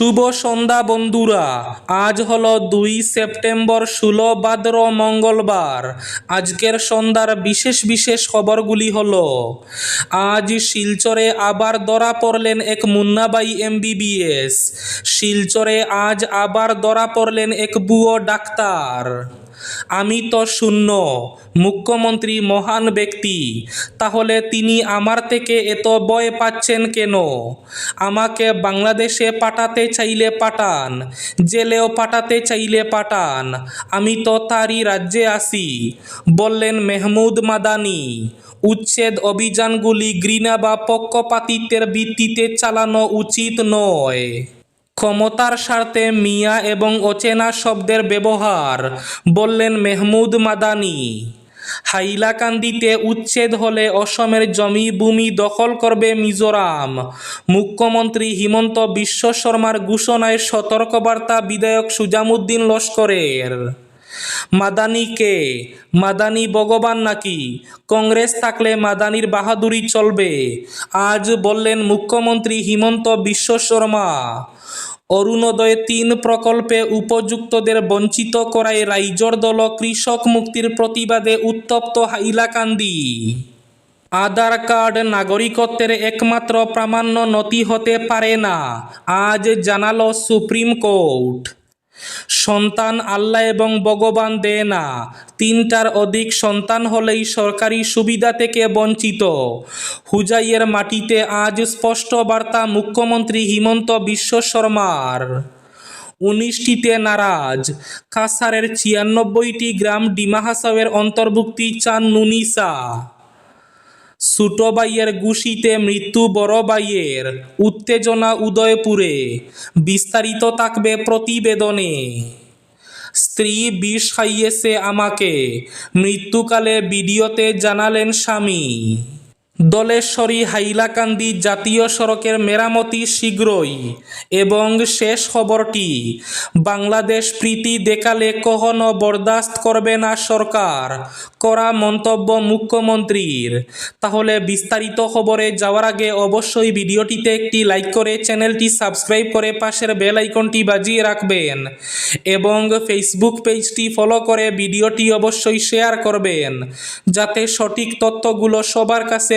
শুভ সন্ধ্যা, বন্ধুরা। আজ হলো দুই সেপ্টেম্বর ষোলো ভাদ্র, মঙ্গলবার। আজকের সন্ধ্যার বিশেষ বিশেষ খবরগুলি হল, আজ শিলচরে আবার ধরা পড়লেন এক মুন্নাবাই এমবিবিএস। শিলচরে আজ আবার ধরা পড়লেন এক বুয়ো ডাক্তার। আমি তো শূন্য, মুখ্যমন্ত্রী মহান ব্যক্তি। তাহলে তিনি আমার থেকে এত বয় পাচ্ছেন কেন? আমাকে বাংলাদেশে পাঠাতে চাইলে পাঠান, জেলেও পাঠাতে চাইলে পাঠান, আমি তো তারই রাজ্যে আসি বললেন মেহমুদ মাদানি। উচ্ছেদ অভিযানগুলি ঘৃণা বা পক্ষপাতিত্বের ভিত্তিতে চালানো উচিত নয়। ক্ষমতার স্বার্থে মিয়া এবং অচেনা শব্দের ব্যবহার, বললেন মেহমুদ মাদানি। হাইলাকান্দিতে উচ্ছেদ হলে অসমের জমি ভূমি দখল করবে মিজোরাম। মুখ্যমন্ত্রী হিমন্ত বিশ্ব শর্মার ঘোষণায় সতর্কবার্তা বিধায়ক সুজামুদ্দিন লস্করের। মাদানিকে মাদানি ভগবান নাকি? কংগ্রেস থাকলে মাদানির বাহাদুরি চলবে। আজ বললেন মুখ্যমন্ত্রী হিমন্ত বিশ্ব শর্মা। অরুণোদয় তিন প্রকল্পে উপযুক্তদের বঞ্চিত করায় রাইজর দল কৃষক মুক্তির প্রতিবাদে উত্তপ্ত হাইলাকান্দি। আধার কার্ড নাগরিকত্বের একমাত্র প্রামাণ্য নথি হতে পারে না, আজ জানালো সুপ্রিম কোর্ট। সন্তান আল্লাহ এবং ভগবান দেয় না। তিনটার অধিক সন্তান হলেই সরকারি সুবিধা থেকে বঞ্চিত। হুজাইয়ের মাটিতে আজ স্পষ্ট বার্তা মুখ্যমন্ত্রী হিমন্ত বিশ্ব শর্মার। উনিশটিতে নারাজ। কাসারের ছিয়ানব্বইটি গ্রাম ডিমা হাসাওয়ের অন্তর্ভুক্তি চান নুনিসা। ছোট বাইয়ের গুশিতে মৃত্যু, বড় বাইয়ের উত্তেজনা উদয়পুরে। বিস্তারিত থাকবে প্রতিবেদনে। স্ত্রী বিষ খাইয়েছে আমাকে। মৃত্যুকালে ভিডিওতে জানালেন স্বামী। দলেশ্বরী হাইলাকান্দি জাতীয় সড়কের মেরামতি শীঘ্রই। এবং শেষ খবরটি, বাংলাদেশ প্রীতি দেখালে কখনো বরদাস্ত করবে না সরকার, করা মন্তব্য মুখ্যমন্ত্রীর। তাহলে বিস্তারিত খবরে যাওয়ার আগে অবশ্যই ভিডিওটিতে একটি লাইক করে চ্যানেলটি সাবস্ক্রাইব করে পাশের বেল আইকনটি বাজিয়ে রাখবেন। এবং ফেসবুক পেজটি ফলো করে ভিডিওটি অবশ্যই শেয়ার করবেন, যাতে সঠিক তথ্যগুলো সবার কাছে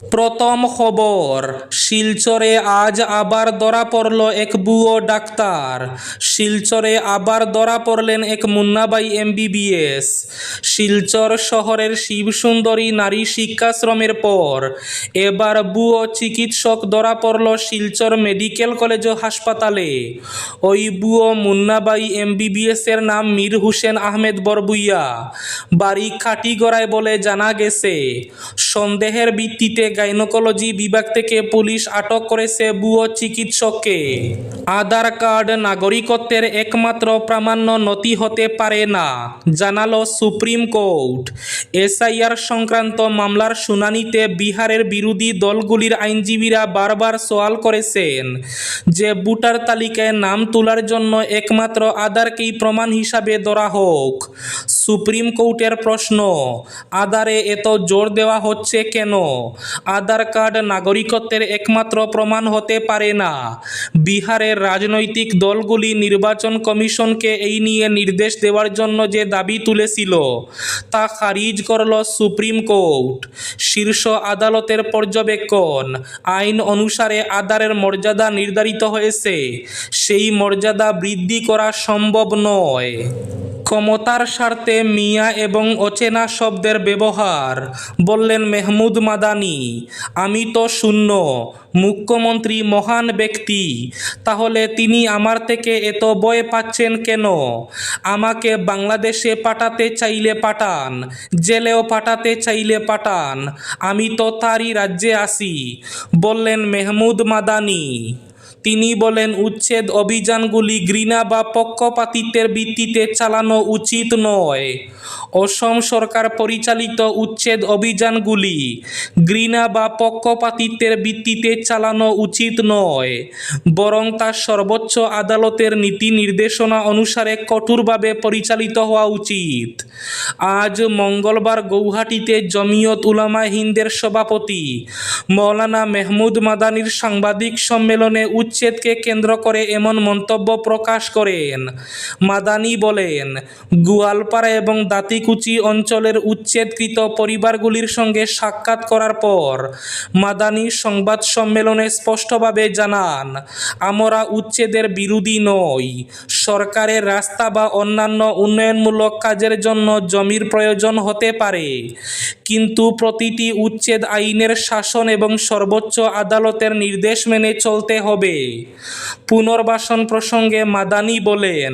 প্রথম খবর, শিলচরে আজ আবার ধরা পড়ল এক বুয়ো ডাক্তার। শিলচরে আবার ধরা পড়লেন এক মুন্নাবাই এমবিবিএস। শিলচর শহরের শিবসুন্দরী নারী শিক্ষাশ্রমের পর এবার বুয়ো চিকিৎসক ধরা পড়ল শিলচর মেডিকেল কলেজ ও হাসপাতালে। ওই বুয়ো মুন্নাবাই এমবিবিএস এর নাম মীর হোসেন আহমেদ বরবুইয়া। বাড়ি খাটিগড়ায় বলে জানা গেছে, সন্দেহের ভিত্তিতে গাইনোকোলজি বিভাগ থেকে পুলিশ আটক করেছে বুয়ো চিকিৎসককে। আধার কার্ড নাগরিকত্বের একমাত্র প্রামাণ্য নথি হতে পারে না, জানালো সুপ্রিম কোর্ট। এসআইআর সংক্রান্ত মামলার শুনানিতে বিহারের বিরোধী দলগুলির আইনজীবীরা বারবার সওয়াল করেছেন যে ভোটার তালিকায় নাম তোলার জন্য একমাত্র আধারকেই প্রমাণ হিসাবে ধরা হোক। সুপ্রিম কোর্টের প্রশ্ন, আধারে এত জোর দেওয়া হচ্ছে কেন? আধার কার্ড নাগরিকত্বের একমাত্র প্রমাণ হতে পারে না। বিহারের রাজনৈতিক দলগুলি নির্বাচন কমিশনকে এই নিয়ে নির্দেশ দেওয়ার জন্য যে দাবি তুলেছিল, তা খারিজ করল সুপ্রিম কোর্ট। শীর্ষ আদালতের পর্যবেক্ষণ, আইন অনুসারে আধারের মর্যাদা নির্ধারিত হয়েছে। সেই মর্যাদা বৃদ্ধি করা সম্ভব নয়। ক্ষমতার স্বার্থে মিয়া এবং অচেনা শব্দের ব্যবহার। বললেন মেহমুদ মাদানি, আমি তো শূন্য, মুখ্যমন্ত্রী মহান ব্যক্তি, তাহলে তিনি আমার থেকে এত বয় পাচ্ছেন কেন? আমাকে বাংলাদেশে পাঠাতে চাইলে পাঠান, জেলেও পাঠাতে চাইলে পাঠান, আমি তো তারই রাজ্যে আসি বললেন মেহমুদ মাদানি। তিনি বলেন, উচ্ছেদ অভিযানগুলি ঘৃণা বা পক্ষপাতিত্বের ভিত্তিতে চালানো উচিত নয়। অসম সরকার পরিচালিত উচ্ছেদ অভিযানগুলি ঘৃণা বা পক্ষপাতিত্বের ভিত্তিতে চালানো উচিত নয়, বরং তা সর্বোচ্চ আদালতের নীতি নির্দেশনা অনুসারে কঠোরভাবে পরিচালিত হওয়া উচিত। আজ মঙ্গলবার গৌহাটিতে জমিয়ত উলামা হিন্দের সভাপতি মৌলানা মেহমুদ মাদানির সাংবাদিক সম্মেলনে উচ্ছেদকে কেন্দ্র করে এমন মন্তব্য প্রকাশ করেন। মাদানি বলেন, গোয়ালপাড়া এবং দাতিকুচি অঞ্চলের উচ্ছেদকৃত পরিবারগুলির সঙ্গে সাক্ষাৎ করার পর মাদানি সংবাদ সম্মেলনে স্পষ্টভাবে জানান, আমরা উচ্ছেদের বিরোধী নই। সরকারের রাস্তা বা অন্যান্য উন্নয়নমূলক কাজের জন্য জমির প্রয়োজন হতে পারে। কিন্তু প্রতিটি উচ্ছেদ আইনের শাসন এবং সর্বোচ্চ আদালতের নির্দেশ মেনে চলতে হবে। পুনর্বাসন প্রসঙ্গে মাদানি বলেন,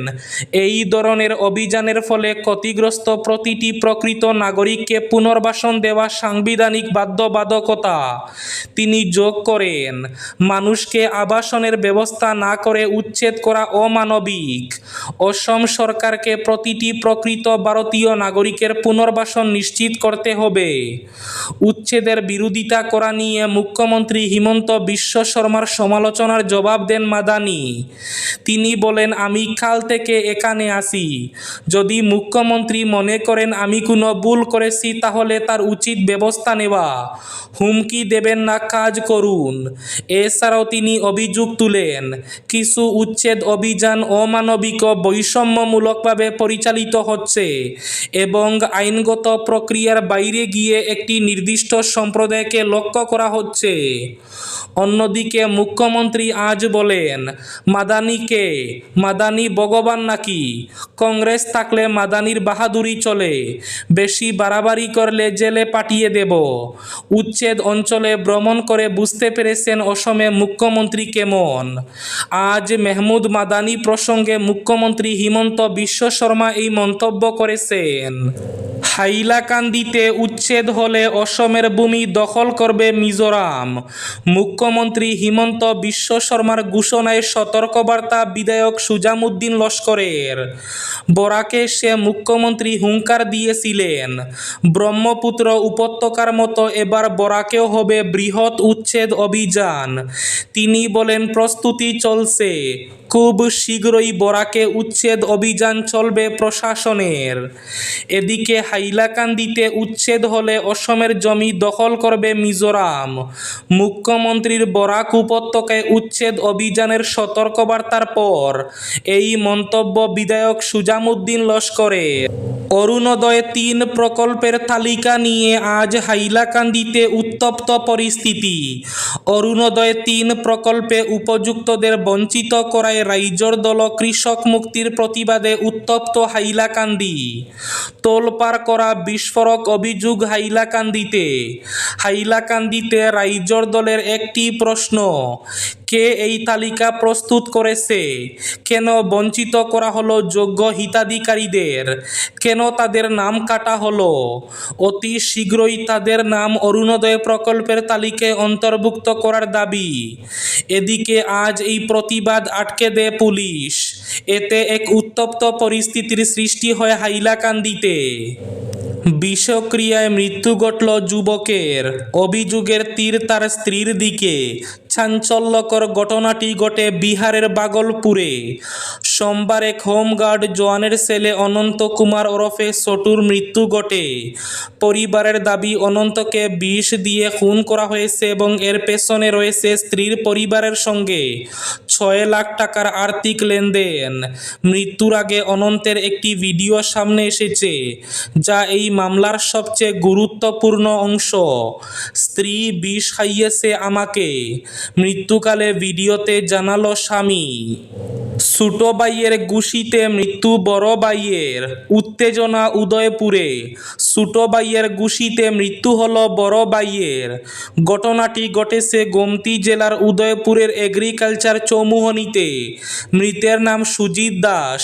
এই ধরনের অভিযানের ফলে ক্ষতিগ্রস্ত প্রতিটি প্রকৃত নাগরিককে পুনর্বাসন দেওয়া সাংবিধানিক বাধ্যবাধকতা। তিনি যোগ করেন, মানুষকে আবাসনের ব্যবস্থা না করে উচ্ছেদ করা অমানবিক। অসম সরকারকে প্রতিটি প্রকৃত ভারতীয় নাগরিকের পুনর্বাসন নিশ্চিত করতে হবে। উচ্ছেদের বিরোধিতা করা নিয়ে মুখ্যমন্ত্রী হিমন্ত বিশ্ব শর্মার সমালোচনার জবাব দেন মাদানি। তিনি বলেন, আমি কাল থেকে এখানে আসি যদি মুখ্যমন্ত্রী মনে করেন আমি কোনো ভুল করেছি, তাহলে তার উচিত ব্যবস্থা নেওয়া। হুমকি দেবেন না, কাজ করুন। এছাড়াও তিনি অভিযোগ তুলেন, কিছু উচ্ছেদ অভিযান অমানবিক বৈষম্যমূলকভাবে পরিচালিত হচ্ছে এবং আইনগত প্রক্রিয়ার বাইরে গিয়ে একটি নির্দিষ্ট সম্প্রদায়কে লক্ষ্য করা হচ্ছে। অন্যদিকে মুখ্যমন্ত্রী আজ বলেন মাদানিকে মাদানি ভগবান নাকি? কংগ্রেস থাকলে মাদানির বাহাদুরি চলে, বেশি বাড়াবাড়ি করলে জেলে পাঠিয়ে দেব। উচ্ছেদ অঞ্চলে ভ্রমণ করে বুঝতে পেরেছেন অসমে মুখ্যমন্ত্রী কেমন? আজ মেহমুদ মাদানি প্রসঙ্গে মুখ্যমন্ত্রী হিমন্ত বিশ্ব শর্মা এই মন্তব্য করেছেন। হাইলাকান্দিতে উচ্ছেদ হলে অসমের ভূমি দখল করবে মিজোরাম। মুখ্যমন্ত্রী হিমন্ত বিশ্ব শর্মার ঘোষণায় সতর্কবার্তা বিধায়ক সুজামুদ্দিন লস্করের। বরাকে সে মুখ্যমন্ত্রী হুঙ্কার দিয়েছিলেন। ব্রহ্মপুত্র উপত্যকার মতো এবার বরাকেও হবে বৃহৎ উচ্ছেদ অভিযান। তিনি বলেন, প্রস্তুতি চলছে। খুব শীঘ্রই বরাকে উচ্ছেদ অভিযান চলবে প্রশাসনের। এদিকে হাইলাকান্দিতে উচ্ছেদ হলে অসমের জমি দখল করবে মিজোরাম। মুখ্যমন্ত্রীর বরাক উপত্যকায় উচ্ছেদ অভিযানের সতর্কবার্তার পর এই মন্তব্য বিধায়ক সুজামুদ্দিন লস্করের অরুণোদয় তিন প্রকল্পের তালিকা নিয়ে আজ হাইলাকান্দিতে উত্তপ্ত পরিস্থিতি। অরুণোদয় তিন প্রকল্পে উপযুক্তদের বঞ্চিত করায় রাইজর দল কৃষক মুক্তির প্রতিবাদে উত্তপ্ত হাইলাকান্দি। তোলপাড় করা বিস্ফোরক অভিযোগ হাইলাকান্দিতে। হাইলাকান্দিতে রাইজর দলের একটি প্রশ্ন, কে এই তালিকা প্রস্তুত করেছে? কেন বঞ্চিত করা হলো যোগ্য হিতাধিকারীদের? কেন তাদের নাম কাটা হলো? অতি শীঘ্রই তাদের নাম অরুণোদয় প্রকল্পের তালিকায় অন্তর্ভুক্ত করার দাবি। এদিকে আজ এই প্রতিবাদ আটকে দেয় পুলিশ। এতে এক উত্তপ্ত পরিস্থিতির সৃষ্টি হয় হাইলাকান্দিতে। বিষক্রিয়ায় মৃত্যু ঘটল যুবকের। অভিযোগের তীর তার স্ত্রীর দিকে। চাঞ্চল্যকর ঘটনাটি ঘটে বিহারের বাগলপুরে। সোমবার এক হোমগার্ড জওয়ানের ছেলে অনন্ত কুমার ওরফে সটুর মৃত্যু ঘটে। পরিবারের দাবি, অনন্তকে বিষ দিয়ে খুন করা হয়েছে এবং এর পেছনে রয়েছে স্ত্রীর পরিবারের সঙ্গে। ছয় লাখ টাকার আর্থিক লেনদেন। মৃত্যুর আগে অনন্তের একটি ভিডিও সামনে এসেছে, যা এই মামলার সবচেয়ে গুরুত্বপূর্ণ অংশ। স্ত্রী বিষ খাইয়েছে আমাকে, মৃত্যুকালে ভিডিওতে জানালো স্বামী। ছোট বাইয়ের গুশিতে মৃত্যু, বড় বাইয়ের উত্তেজনা উদয়পুরে। ছোট বাইয়ের গুশিতে মৃত্যু হল বড় বাইয়ের ঘটনাটি ঘটেছে গোমতী জেলার উদয়পুরের এগ্রিকালচার চৌমুহনীতে মৃতের নাম সুজিত দাস।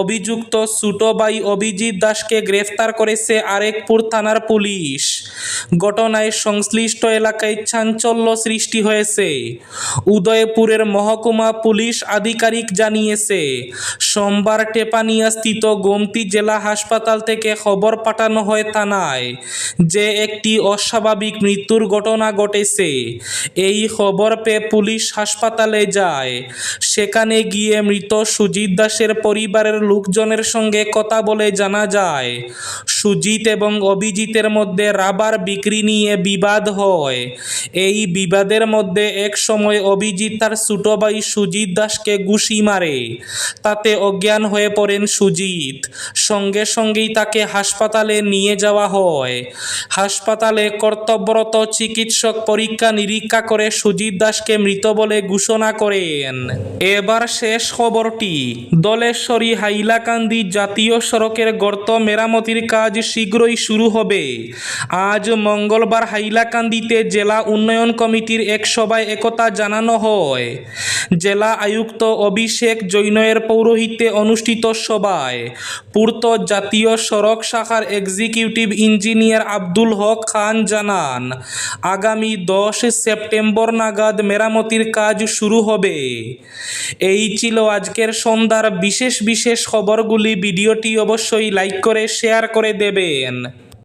অভিযুক্ত ছোট ভাই অভিজিৎ দাসকে গ্রেফতার করেছে আরেকপুর থানার পুলিশ। ঘটনায় সংশ্লিষ্ট এলাকায় চাঞ্চল্য সৃষ্টি হয়েছে। উদয়পুরের মহকুমা পুলিশ আধিকারিক জানিয়েছে, সোমবার টেপানিয়া স্থিত গোমতী জেলা হাসপাতাল থেকে খবর পাঠানো হয় থানায় যে একটি অস্বাভাবিক মৃত্যুর ঘটনা ঘটেছে। এই খবর পেয়ে পুলিশ হাসপাতালে যায়। সেখানে গিয়ে মৃত সুজিত দাসের পরিবারের লোকজনের সঙ্গে কথা বলে জানা যায় সুজিত এবং অভিজিতের মধ্যে রাবার বিক্রি নিয়ে বিবাদ হয়। এই বিবাদের মধ্যে এক সময় অভিজিৎ তার ছোট ভাই সুজিত দাসকে ঘুষি মারে। তাতে অজ্ঞান হয়ে পড়েন সুজিত। সঙ্গে সঙ্গেই তাকে হাসপাতালে নিয়ে যাওয়া হয়। হাসপাতালে কর্তব্যরত চিকিৎসক পরীক্ষা নিরীক্ষা করে সুজিত দাসকে মৃত বলে ঘোষণা করেন। এবার শেষ খবরটি, দলেশ্বরী হাইলাকান্দি জাতীয় সড়কের গর্ত মেরামতির কাজ শীঘ্রই শুরু হবে। আজ মঙ্গলবার হাইলাকান্দিতে জেলা উন্নয়ন কমিটির এক সভায় একতা জানানো হয়। জেলা আয়ুক্ত অভিষেক জৈনয়ের পৌরোহিত্যে অনুষ্ঠিত সভায় পূর্ত জাতীয় সড়ক শাখার এক্সিকিউটিভ ইঞ্জিনিয়ার আব্দুল হক খান জানান, আগামী দশ সেপ্টেম্বর নাগাদ মেরামতির কাজ শুরু হবে। এই ছিল আজকের সন্ধ্যার বিশেষ বিশেষ খবরগুলি। ভিডিওটি অবশ্যই লাইক করে, শেয়ার করে দেবেন